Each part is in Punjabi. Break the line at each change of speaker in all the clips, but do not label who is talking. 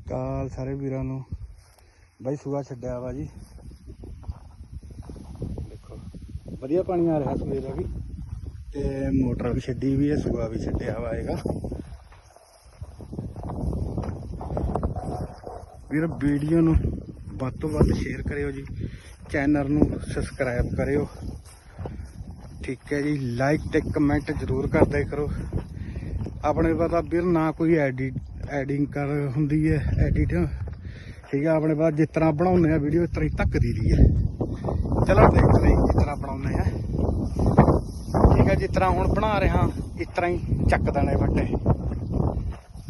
ਸ਼੍ਰੀ ਅਕਾਲ ਸਾਰੇ ਵੀਰਾਂ ਨੂੰ। ਬਾਈ ਸੂਆ ਛੱਡਿਆ ਵਾ ਜੀ। ਦੇਖੋ, ਵਧੀਆ ਪਾਣੀ ਆ ਰਿਹਾ ਸੂਏ ਦਾ ਵੀ। ਤੇ ਮੋਟਰ ਵੀ ਛੱਡੀ ਵੀ ਹੈ, ਸੂਆ ਵੀ ਛੱਡਿਆ ਵਾ ਹੈਗਾ ਵੀਰ, ਵੀਡੀਓ ਨੂੰ ਵੱਧ ਤੋਂ ਵੱਧ ਸ਼ੇਅਰ ਕਰਿਓ ਜੀ। ਚੈਨਲ ਨੂੰ ਸਬਸਕ੍ਰਾਈਬ ਕਰਿਓ। ਠੀਕ ਹੈ ਜੀ। ਲਾਈਕ ਤੇ ਕਮੈਂਟ ਜ਼ਰੂਰ ਕਰਦੇ ਕਰੋ। ਆਪਣੇ ਪਤਾ ਵੀਰ, ਨਾ ਕੋਈ ਐਡਿਟ ਐਡਿੰਗ ਕਰ ਹੁੰਦੀ ਹੈ ਐਡਿਟ ਠੀਕ ਆ, ਆਪਣੇ ਪਾਸ ਜਿਸ ਤਰ੍ਹਾਂ ਬਣਾਉਂਦੇ ਆ ਵੀਡੀਓ ਇਸ ਤਰ੍ਹਾਂ ਹੀ ਧੱਕਦੀ ਦੀ ਹੈ। ਚਲੋ ਦੇਖਦੇ ਹਾਂ ਜਿਸ ਤਰ੍ਹਾਂ ਬਣਾਉਂਦੇ ਆ। ਠੀਕ ਹੈ ਜਿਸ ਤਰ੍ਹਾਂ ਹੁਣ ਬਣਾ ਰਿਹਾ, ਇਸ ਤਰ੍ਹਾਂ ਹੀ ਚੱਕ ਦੇਣੇ ਵੱਟੇ।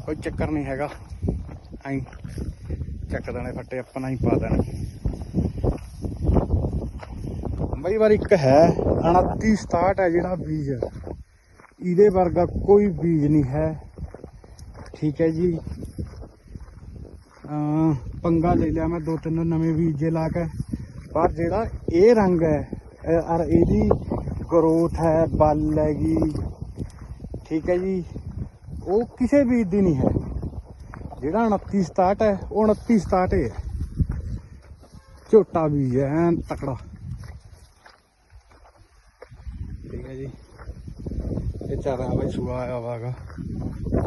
ਕੋਈ ਚੱਕਰ ਨਹੀਂ ਹੈਗਾ। ਐਂ ਚੱਕ ਦੇਣੇ ਫੱਟੇ ਆਪਣਾ ਹੀ ਪਾ ਦੇਣੇ। ਬਈ ਵਾਰ ਇੱਕ ਹੈ 29 67 ਹੈ ਜਿਹੜਾ ਬੀਜ। ਇਹਦੇ ਵਰਗਾ ਕੋਈ ਬੀਜ ਨਹੀਂ ਹੈ। ਠੀਕ ਹੈ ਜੀ। ਪੰਗਾ ਲੈ ਲਿਆ ਮੈਂ ਦੋ ਤਿੰਨ ਨਵੇਂ ਬੀਜੇ ਲਾ ਕੇ। ਪਰ ਜਿਹੜਾ ਇਹ ਰੰਗ ਹੈ ਔਰ ਇਹਦੀ ਗਰੋਥ ਹੈ, ਬਲ ਹੈਗੀ। ਠੀਕ ਹੈ ਜੀ। ਉਹ ਕਿਸੇ ਬੀਜ ਦੀ ਨਹੀਂ ਹੈ। ਜਿਹੜਾ 29 67 ਹੈ, ਉਹ 29 67 ਹੈ ਝੋਟਾ ਬੀਜ ਹੈ, ਐਨ ਤਕੜਾ। ਠੀਕ ਹੈ ਜੀ। ਇਹ ਚੱਲ ਰਿਹਾ ਬਈ ਸੂਆ ਆਇਆ ਵਾਗਾ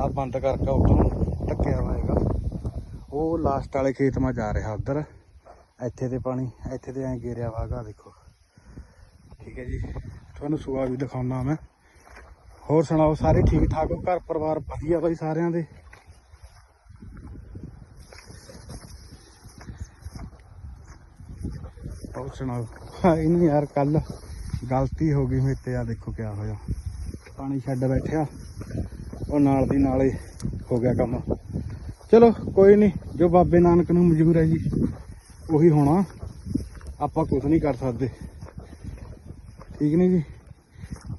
ਆ ਬੰਦ ਕਰਕੇ ਉਤੋਂ ਟੱਕਿਆ ਹੋਏਗਾ ਉਹ ਲਾਸਟ ਵਾਲੇ ਖੇਤ ਮਾ ਜਾ ਰਿਹਾ ਉਧਰ। ਇੱਥੇ ਤੇ ਪਾਣੀ, ਇੱਥੇ ਤੇ ਐਂ ਗੇਰਿਆ ਵਾਗਾ ਦੇਖੋ। ਠੀਕ ਹੈ ਜੀ, ਤੁਹਾਨੂੰ ਸੂਆ ਵੀ ਦਿਖਾਉਣਾ ਮੈਂ। ਹੋਰ ਸੁਣਾਓ, ਸਾਰੇ ਠੀਕ ਠਾਕ ਹੋ? ਘਰ ਪਰਿਵਾਰ ਵਧੀਆ ਬਾਈ ਸਾਰਿਆਂ ਦੇ? ਹੋਰ ਸੁਣਾਓ? ਇਹਨੂੰ ਯਾਰ ਕੱਲ ਗਲਤੀ ਹੋ ਗਈ ਮੇਰੇ ਤੇ ਆ ਦੇਖੋ ਕਿਆ ਹੋਇਆ। ਪਾਣੀ ਛੱਡ ਬੈਠਿਆ। ਉਹ ਨਾਲ ਦੀ ਨਾਲ ਹੀ ਹੋ ਗਿਆ ਕੰਮ। ਚਲੋ, ਕੋਈ ਨਹੀਂ ਜੋ ਬਾਬੇ ਨਾਨਕ ਨੂੰ ਮਨਜ਼ੂਰ ਹੈ ਜੀ, ਉਹੀ ਹੋਣਾ। ਆਪਾਂ ਕੁਝ ਨਹੀਂ ਕਰ ਸਕਦੇ। ਠੀਕ ਨਹੀਂ ਜੀ?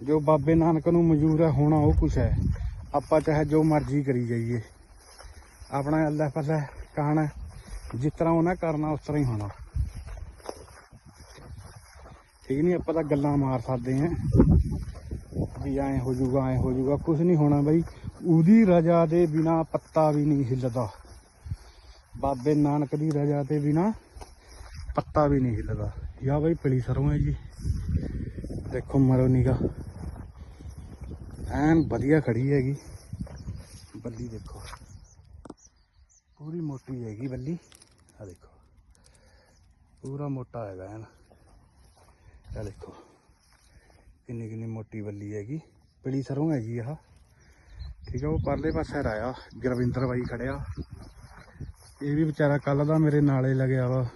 ਜੋ ਬਾਬੇ ਨਾਨਕ ਨੂੰ ਮਨਜ਼ੂਰ ਹੈ, ਹੋਣਾ ਉਹ ਕੁਛ ਹੈ। ਆਪਾਂ ਚਾਹੇ ਜੋ ਮਰਜ਼ੀ ਕਰੀ ਜਾਈਏ। ਆਪਣਾ ਅੱਲਾ ਪਤਾ ਕਹਾਣਾ ਜਿਸ ਤਰ੍ਹਾਂ ਉਹਨਾਂ ਕਰਨਾ, ਉਸ ਤਰ੍ਹਾਂ ਹੀ ਹੋਣਾ। ਠੀਕ ਨਹੀਂ ਆਪਾਂ ਤਾਂ ਗੱਲਾਂ ਮਾਰ ਸਕਦੇ ਹਾਂ। ਵੀ ਐਂ ਹੋ ਜਾਊਗਾ, ਐਂ ਹੋ ਜਾਊਗਾ ਕੁਝ ਨਹੀਂ ਹੋਣਾ ਬਈ। ਉਹਦੀ ਰਜਾ ਦੇ ਬਿਨਾ ਪੱਤਾ ਵੀ ਨਹੀਂ ਹਿੱਲਦਾ। ਬਾਬੇ ਨਾਨਕ ਦੀ ਰਜਾ ਦੇ ਬਿਨਾ ਪੱਤਾ ਵੀ ਨਹੀਂ ਹਿੱਲਦਾ। ਯਾ ਬਈ ਪਲੀ ਸਰੋਂ ਹੈ ਜੀ ਦੇਖੋ ਮਰੋ ਨਿਗਾ ਐਨ ਵਧੀਆ ਖੜੀ ਹੈਗੀ। ਬੱਲੀ ਦੇਖੋ। ਪੂਰੀ ਮੋਟੀ ਹੈਗੀ ਬੱਲੀ। ਆ ਦੇਖੋ। ਪੂਰਾ ਮੋਟਾ ਹੈਗਾ ਐਨ। ਇਹ ਦੇਖੋ। ਕਿੰਨੀ ਕਿੰਨੀ ਮੋਟੀ ਬੱਲੀ ਹੈਗੀ। ਪੀਲੀ ਸਰੋਂ ਹੈਗੀ ਆਹ। ਠੀਕ ਆ, ਉਹ ਪਰਲੇ ਪਾਸੇ ਰਾਇਆ ਗੁਰਵਿੰਦਰ ਬਾਈ ਖੜਿਆ। ਇਹ ਵੀ ਵਿਚਾਰਾ ਕੱਲ ਦਾ ਮੇਰੇ ਨਾਲੇ ਲੱਗਿਆ ਵਾ।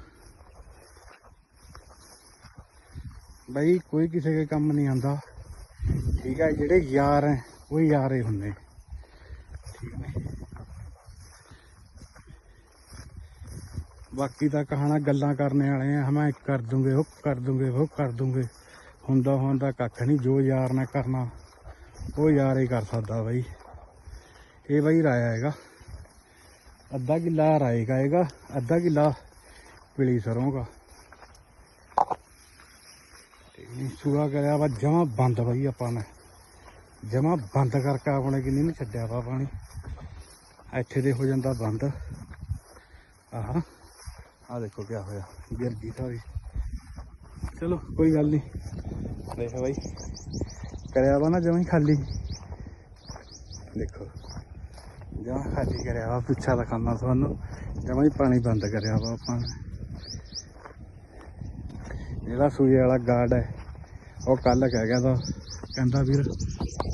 ਬਾਈ, ਕੋਈ ਕਿਸੇ ਦੇ ਕੰਮ ਨਹੀਂ ਆਂਦਾ ਠੀਕ ਹੈ ਜਿਹੜੇ ਯਾਰ ਹੈ, ਉਹ ਯਾਰ ਹੀ ਹੁੰਦੇ। ਠੀਕ ਨੇ ਬਾਕੀ ਤਾਂ ਕਹਾਣਾ ਗੱਲਾਂ ਕਰਨੇ ਵਾਲੇ ਆ। ਹਮਾ ਕਰ ਦੂੰਗੇ, ਉਹ ਕਰ ਦੂੰਗੇ, ਉਹ ਕਰ ਦੂੰਗੇ। ਹੁੰਦਾ ਹੁੰਦਾ ਕੱਖ ਨਹੀਂ, ਜੋ ਯਾਰ ਨੇ ਕਰਨਾ, ਉਹ ਯਾਰ ਹੀ ਕਰ ਸਕਦਾ ਬਾਈ। ਇਹ ਬਾਈ ਰਾਇਆ ਹੈਗਾ। ਅੱਧਾ ਕਿੱਲਾ ਰਾਏਗਾ ਹੈਗਾ, ਅੱਧਾ ਕਿੱਲਾ ਪੀਲੀ ਸਰੋਂ ਦਾ। ਸੂਆ ਕਰਿਆ ਵਾ, ਜਮਾ ਬੰਦ ਬਾਈ ਆਪਾਂ ਨੇ। ਜਮਾ ਬੰਦ ਕਰਕੇ ਆਪਣੇ ਕਿੰਨੀ ਨੂੰ ਛੱਡਿਆ ਵਾ ਪਾਣੀ। ਇੱਥੇ ਦੇ ਹੋ ਜਾਂਦਾ ਬੰਦ। ਆਹ ਆ ਦੇਖੋ ਕਿਆ ਹੋਇਆ। ਗਿਰ ਗਈ ਸਾਰੀ। ਚਲੋ, ਕੋਈ ਗੱਲ ਨਹੀਂ ਦੇਖ ਬਾਈ, ਕਰਿਆ ਵਾ ਨਾ ਜਮਾਂ ਹੀ ਖਾਲੀ। ਦੇਖੋ, ਜਮਾਂ ਖਾਲੀ ਕਰਿਆ ਵਾ, ਪੁੱਛਾ ਦਿਖਾਉਣਾ ਤੁਹਾਨੂੰ। ਜਮਾਂ ਹੀ ਪਾਣੀ ਬੰਦ ਕਰਿਆ ਵਾ ਆਪਾਂ ਨੇ। ਜਿਹੜਾ ਸੂਏ ਵਾਲਾ ਗਾਰਡ ਹੈ। ਉਹ ਕੱਲ ਕਹਿ ਗਿਆ ਤਾਂ, ਕਹਿੰਦਾ ਵੀਰ,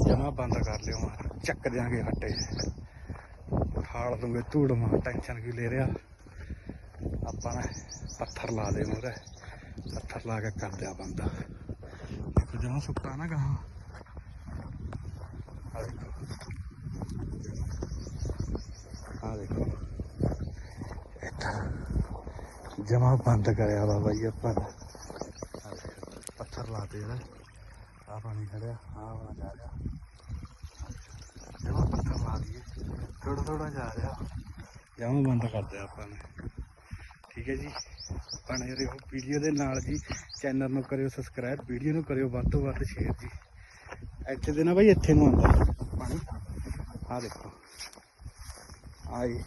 ਜਮਾ ਬੰਦ ਕਰ ਲਿਓ ਚੱਕ ਦਿਆਂਗੇ ਹੱਟੇ। ਹਾਲ ਦੂੰਗੇ ਧੂੜ ਮਾਰ ਟੈਨਸ਼ਨ ਕੀ ਲੈ ਰਿਹਾ? ਆਪਾਂ ਨੇ ਪੱਥਰ ਲਾ ਦੇ ਮੂਰੇ ਪੱਥਰ ਲਾ ਕੇ ਕਰ ਦਿਆ ਬੰਦਾ ਦੇਖੋ ਜਮਾ ਸੁੱਕਾ ਨਾ ਕਹਾ ਆ ਦੇਖੋ ਆ ਦੇਖੋ ਇੱਥੇ ਜਮਾ ਬੰਦ ਕਰਿਆ ਵਾ ਬਾਈ ਆਪਾਂ ਨੇ ਆਹ ਦੇਖੋ, ਪੱਥਰ ਲਾ ਦੇ ਜਿਹੜਾ ਆ ਪਾਣੀ ਖੜਿਆ ਆ ਵਾਲਾ ਜਾ ਰਿਹਾ ਜਮਾ ਪੱਥਰ ਲਾ ਦਈਏ ਥੋੜਾ ਥੋੜਾ ਜਾ ਰਿਹਾ ਜਮਾ ਬੰਦ ਬਣੇ ਰਹੋ ਵੀਡੀਓ ਦੇ ਨਾਲ ਜੀ ਚੈਨਲ ਨੂੰ ਕਰਿਓ ਸਬਸਕ੍ਰਾਈਬ ਵੀਡੀਓ ਨੂੰ ਕਰਿਓ ਵੱਧ ਤੋਂ ਵੱਧ ਸ਼ੇਅਰ ਜੀ। ਇੱਥੇ ਦੇ ਨਾ ਬਾਈ, ਇੱਥੇ ਨੂੰ ਆਉਂਦਾ। ਪਾਣੀ। ਆ ਦੇਖੋ। ਆਈ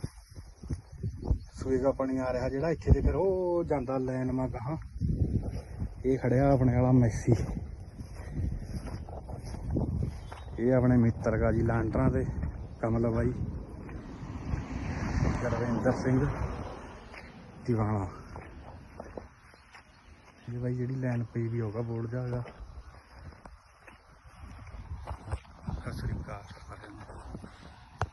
ਸੂਏ ਪਾਣੀ ਆ ਰਿਹਾ ਜਿਹੜਾ, ਇੱਥੇ ਤੇ ਫਿਰ ਉਹ ਜਾਂਦਾ ਲੈਨ ਮਾ ਗਾਹਾਂ ਇਹ ਖੜਿਆ ਆਪਣੇ ਵਾਲਾ ਮੈਸੀ। ਇਹ ਆਪਣੇ ਮਿੱਤਰ ਗਾ ਜੀ, ਲਾਂਡਰਾਂ ਦੇ। ਕਮਲ ਬਾਈ। ਗੁਰਵਿੰਦਰ ਸਿੰਘ। ਦੀਵਾਨਾ। ਇਹ ਬਾਈ ਜਿਹੜੀ ਲਾਈਨ ਪਈ ਵੀ ਹੋਗਾ ਬੋਰਡ ਜਾਗਾ